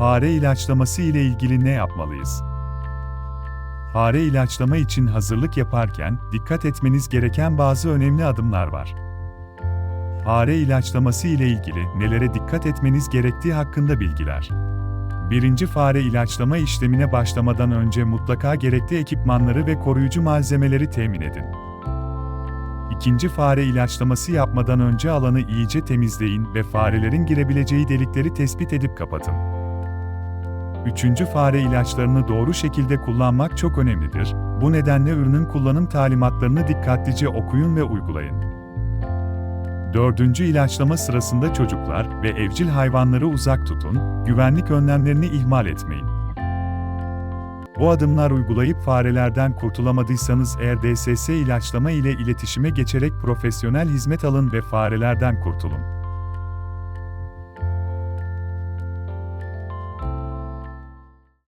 Fare ilaçlaması ile ilgili ne yapmalıyız? Fare ilaçlama için hazırlık yaparken dikkat etmeniz gereken bazı önemli adımlar var. Fare ilaçlaması ile ilgili nelere dikkat etmeniz gerektiği hakkında bilgiler. Birinci fare ilaçlama işlemine başlamadan önce mutlaka gerekli ekipmanları ve koruyucu malzemeleri temin edin. İkinci fare ilaçlaması yapmadan önce alanı iyice temizleyin ve farelerin girebileceği delikleri tespit edip kapatın. Üçüncü fare ilaçlarını doğru şekilde kullanmak çok önemlidir. Bu nedenle ürünün kullanım talimatlarını dikkatlice okuyun ve uygulayın. Dördüncü ilaçlama sırasında çocuklar ve evcil hayvanları uzak tutun, güvenlik önlemlerini ihmal etmeyin. Bu adımlar uygulayıp farelerden kurtulamadıysanız eğer DSS ilaçlama ile iletişime geçerek profesyonel hizmet alın ve farelerden kurtulun.